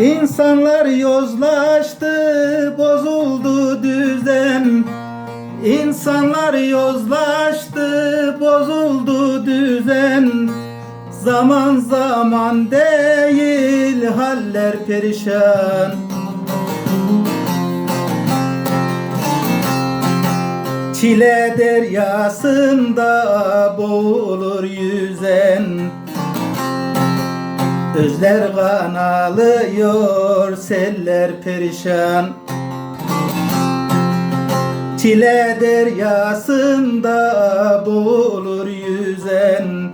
İnsanlar yozlaştı, bozuldu düzen. İnsanlar yozlaştı, bozuldu düzen. Zaman zaman değil, haller perişan. Çile deryasında boğulur yüzen Özler kan alıyor, seller perişan. Çile deryasında boğulur yüzen.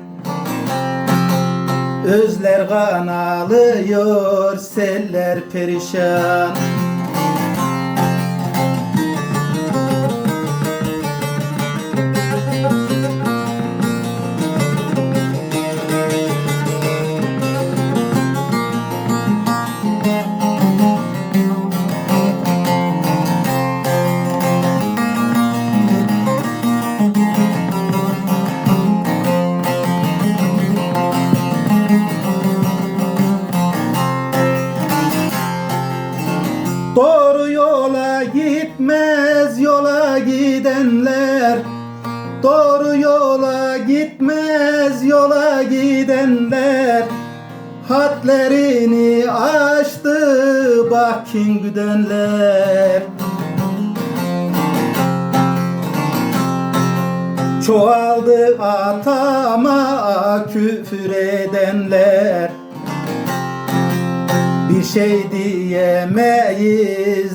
Özler kan alıyor, seller perişan Doğru yola gitmez yola gidenler. Doğru yola gitmez yola gidenler. Hadlerini aştı bak kim güdenler. Çoğaldı atama küfür edenler bir şey diyemeyiz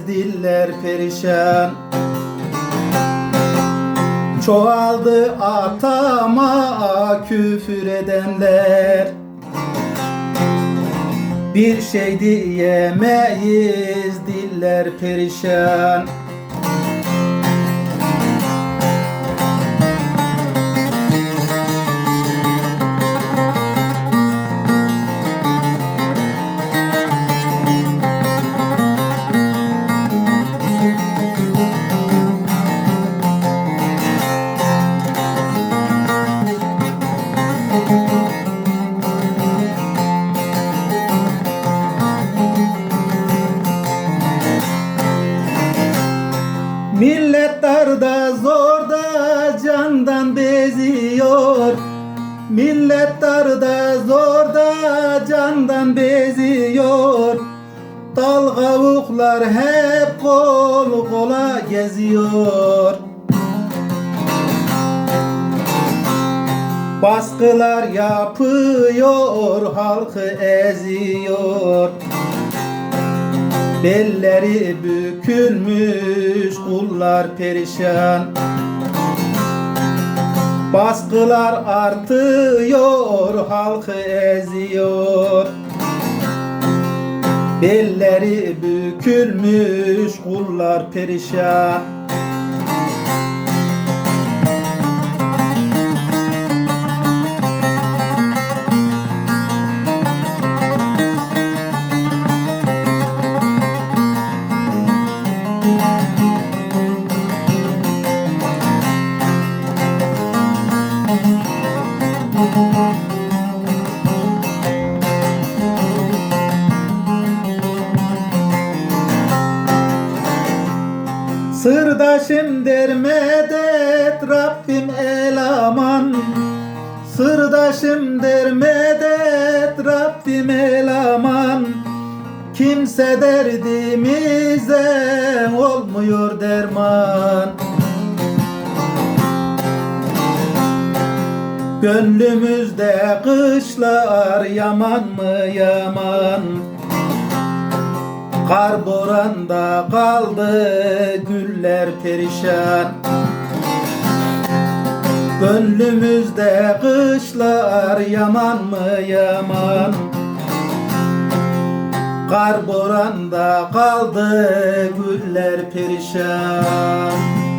diller perişan. Çoğaldı atama küfür edenler. Bir şey diyemeyiz diller perişan Millet darda zorda candan beziyor. Millet darda zorda candan beziyor. Dal hep kol kola geziyor. Baskılar yapıyor halkı eziyor Belleri bükülmüş kullar perişan. Baskılar artıyor halkı eziyor. Belleri bükülmüş kullar perişan Sırdaşım der medet Rabbim el aman. Sırdaşım der medet Rabbim el aman. Kimse derdimize olmuyor derman. Gönlümüzde kışlar yaman mı yaman Kar boranda kaldı güller perişan. Gönlümüzde kışlar yaman mı yaman? Kar boranda kaldı güller perişan